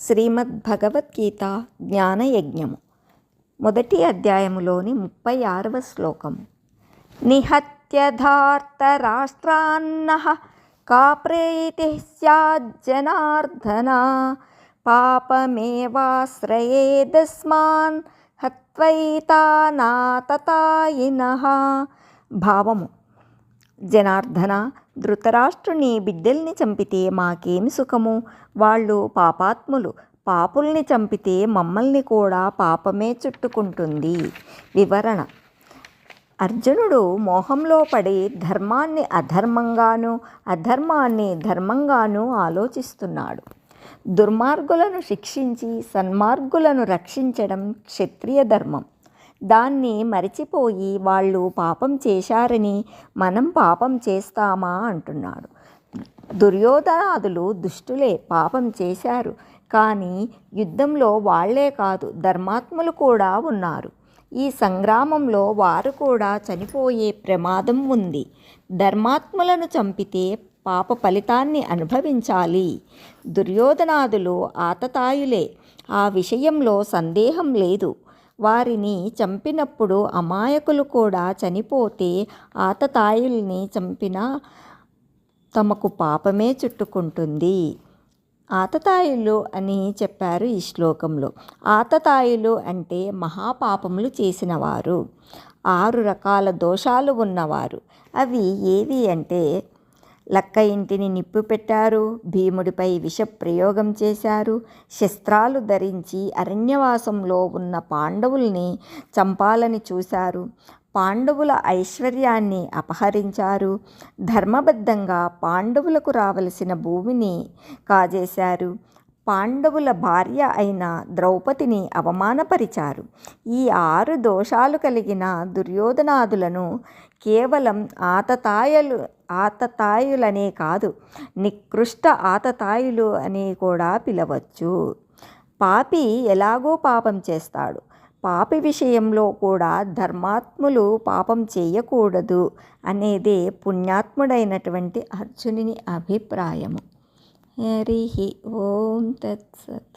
శ్రీమద్ భగవద్గీత జ్ఞానయజ్ఞము. మొదటి అధ్యాయములోని ముప్పై ఆరవ శ్లోకము నిహత్యధార్తరాష్ట్రాన్న కాప్రేతి స్యాజ్జనార్దన పాపమేవాశ్రయేదస్మాన్ హత్వైతానాతతాయిన. భావము. జనార్దన ధృతరాష్ట్రుని బిడ్డల్ని చంపితే మాకేమి సుఖము? వాళ్ళు పాపాత్ములు. పాపుల్ని చంపితే మమ్మల్ని కూడా పాపమే చుట్టుకుంటుంది. వివరణ. అర్జునుడు మోహంలో పడి ధర్మాన్ని అధర్మంగాను అధర్మాన్ని ధర్మంగాను ఆలోచిస్తున్నాడు. దుర్మార్గులను శిక్షించి సన్మార్గులను రక్షించడం క్షత్రియ ధర్మం. దాన్ని మరిచిపోయి వాళ్ళు పాపం చేశారని మనం పాపం చేస్తామా అంటున్నాడు. దుర్యోధనాదులు దుష్టులే పాపం చేశారు. కానీ యుద్ధంలో వాళ్ళే కాదు ధర్మాత్ములు కూడా ఉన్నారు. ఈ సంగ్రామంలో వారు కూడా చనిపోయే ప్రమాదం ఉంది. ధర్మాత్ములను చంపితే పాప ఫలితాన్ని అనుభవించాలి. దుర్యోధనాదులు ఆతతాయులే. ఆ విషయంలో సందేహం లేదు. వారిని చంపినప్పుడు అమాయకులు కూడా చనిపోతే ఆతతాయుల్ని చంపిన తమకు పాపమే చుట్టుకుంటుంది. ఆతతాయులు అని చెప్పారు ఈ శ్లోకంలో. ఆతతాయులు అంటే మహాపాపములు చేసినవారు. ఆరు రకాల దోషాలు ఉన్నవారు. అవి ఏవి అంటే లక్క ఇంటిని నిప్పు పెట్టారు భీముడిపై విషప్రయోగం చేశారు. శస్త్రాలు ధరించి అరణ్యవాసంలో ఉన్న పాండవుల్ని చంపాలని చూశారు. పాండవుల ఐశ్వర్యాన్ని అపహరించారు. ధర్మబద్ధంగా పాండవులకు రావలసిన భూమిని కాజేశారు. పాండవుల భార్య అయిన ద్రౌపదిని అవమానపరిచారు. ఈ ఆరు దోషాలు కలిగిన దుర్యోధనాదులను కేవలం ఆతతాయలు ఆతతాయులనే కాదు నికృష్ట ఆతతాయులు అని కూడా పిలవచ్చు. పాపి ఎలాగో పాపం చేస్తాడు. పాపి విషయంలో కూడా ధర్మాత్ములు పాపం చేయకూడదు అనేదే పుణ్యాత్ముడైనటువంటి అర్జునుని అభిప్రాయము. హరి ఓం తత్సత్